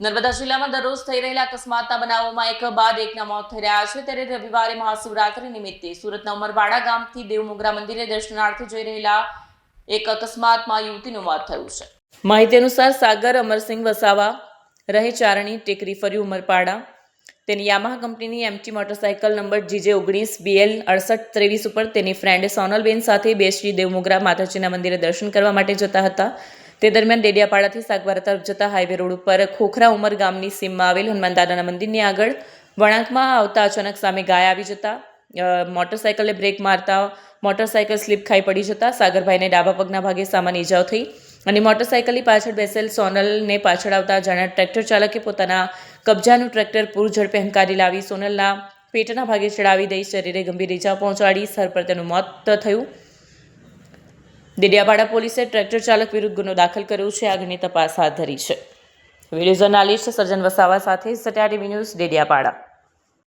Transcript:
નર્મદા જિલ્લામાં દરરોજ થઈ રહેલા અકસ્માતના બનાવોમાં એક બાદ એકના મોત થઈ રહ્યા છે. ત્યારે રવિવારે મહાશિવરાત્રી નિમિત્તે સુરતના ઉમરવાડા ગામથી દેવમોગરા મંદિરે દર્શનાર્થે જઈ રહેલા એક અકસ્માતમાં યુવતીનું મોત થયું છે. માહિતી અનુસાર સાગર, અમરસિંહ વસાવા, રહે ચારણી, ટેકરી ફર્યું ઉમરપાડા. તેની યામાહ કંપનીની એમટી મોટરસાયકલ નંબર જીજે ઓગણીસ, બીએલ અડસઠ, ત્રેવીસ ઉપર તેની ફ્રેન્ડ સોનલબેન સાથે બેસી દેવમોગરા માતાજીના મંદિરે દર્શન કરવા માટે જતા હતા. તે દરમિયાન ડેડિયાપાડાથી સાગબારા તરફ જતા હાઈવે રોડ ઉપર ખોખરા ઉમર ગામની સીમમાં આવેલ હનુમાન દાદાના મંદિરની આગળ વળાંકમાં આવતા અચાનક સામે ગાય આવી જતા મોટરસાયકલને બ્રેક મારતા, મોટરસાયકલ સ્લીપ ખાઈ પડી જતા સાગરભાઈને ડાબા પગના ભાગે સામાન્ય ઈજાઓ થઈ અને મોટરસાયકલની પાછળ બેસેલ સોનલને પાછળ આવતા જાણ્યા ટ્રેક્ટર ચાલકે પોતાના કબજાનું ટ્રેક્ટર પૂર ઝડપે હંકારી લાવી સોનલના પેટના ભાગે ચડાવી દઈ શરીરે ગંભીર ઇજા પહોંચાડી સ્થળ પર તેનું મોત થયું. દેડિયાપાડા પોલીસે ટ્રેક્ટર ચાલક વિરુદ્ધ ગુનો દાખલ કર્યો છે. આગળની તપાસ હાથ ધરી છે. વીડિયો જર્નાલિસ્ટ સર્જન વસાવા સાથે સટા ટીવી ન્યૂઝ ડેડિયાપાડા